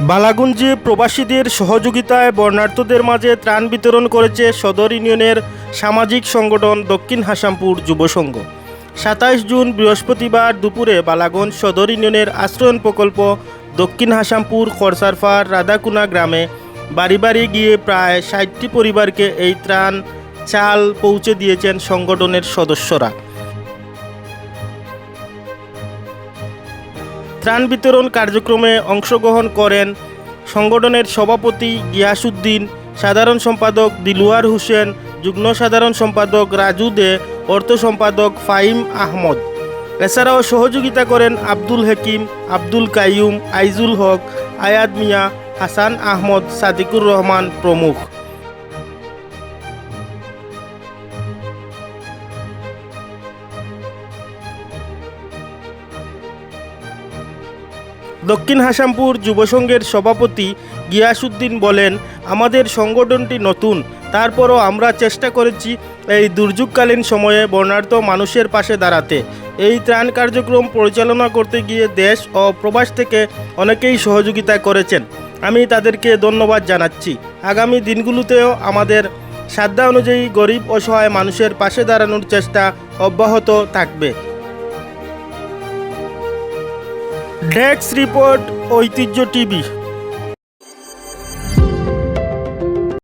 বালাগুঞ্জে প্রবাসীদের সহযোগিতায় বর্ণার্থদের মাঝে ত্রাণ বিতরণ করেছে সদর ইউনিয়নের সামাজিক সংগঠন দক্ষিণ হাসামপুর যুব সংঘ। সাতাইশ জুন বৃহস্পতিবার দুপুরে বালাগঞ্জ সদর ইউনিয়নের আশ্রয়ণ প্রকল্প দক্ষিণ হাসামপুর খরসারফার রাধাকুনা গ্রামে বাড়ি বাড়ি গিয়ে প্রায় ষাটটি পরিবারকে এই ত্রাণ চাল পৌঁছে দিয়েছেন সংগঠনের সদস্যরা। ত্রাণ বিতরণ কার্যক্রমে অংশগ্রহণ করেন সংগঠনের সভাপতি গিয়াসুদ্দিন সাধারণ সম্পাদক দিলুয়ার হোসেন, যুগ্ম সাধারণ সম্পাদক রাজু দে, অর্থ সম্পাদক ফাহিম আহমদ। এছাড়াও সহযোগিতা করেন আব্দুল হাকিম, আব্দুল কাইয়ুম, আইজুল হক আয়াদ মিয়া, হাসান আহমদ, সাদিকুর রহমান প্রমুখ। দক্ষিণ হাসামপুর যুবসংঘের সভাপতি গিয়াসুদ্দিন বলেন, আমাদের সংগঠনটি নতুন, তারপরও আমরা চেষ্টা করেছি এই দুর্যোগকালীন সময়ে বর্ণাঢ্য মানুষের পাশে দাঁড়াতে। এই ত্রাণ কার্যক্রম পরিচালনা করতে গিয়ে দেশ ও প্রবাস থেকে অনেকেই সহযোগিতা করেছেন। আমি তাদেরকে ধন্যবাদ জানাচ্ছি। আগামী দিনগুলোতেও আমাদের সাধ্য অনুযায়ী গরিব অসহায় মানুষের পাশে দাঁড়ানোর চেষ্টা অব্যাহত থাকবে। ডেস্ক রিপোর্ট ঐতিহ্য টিভি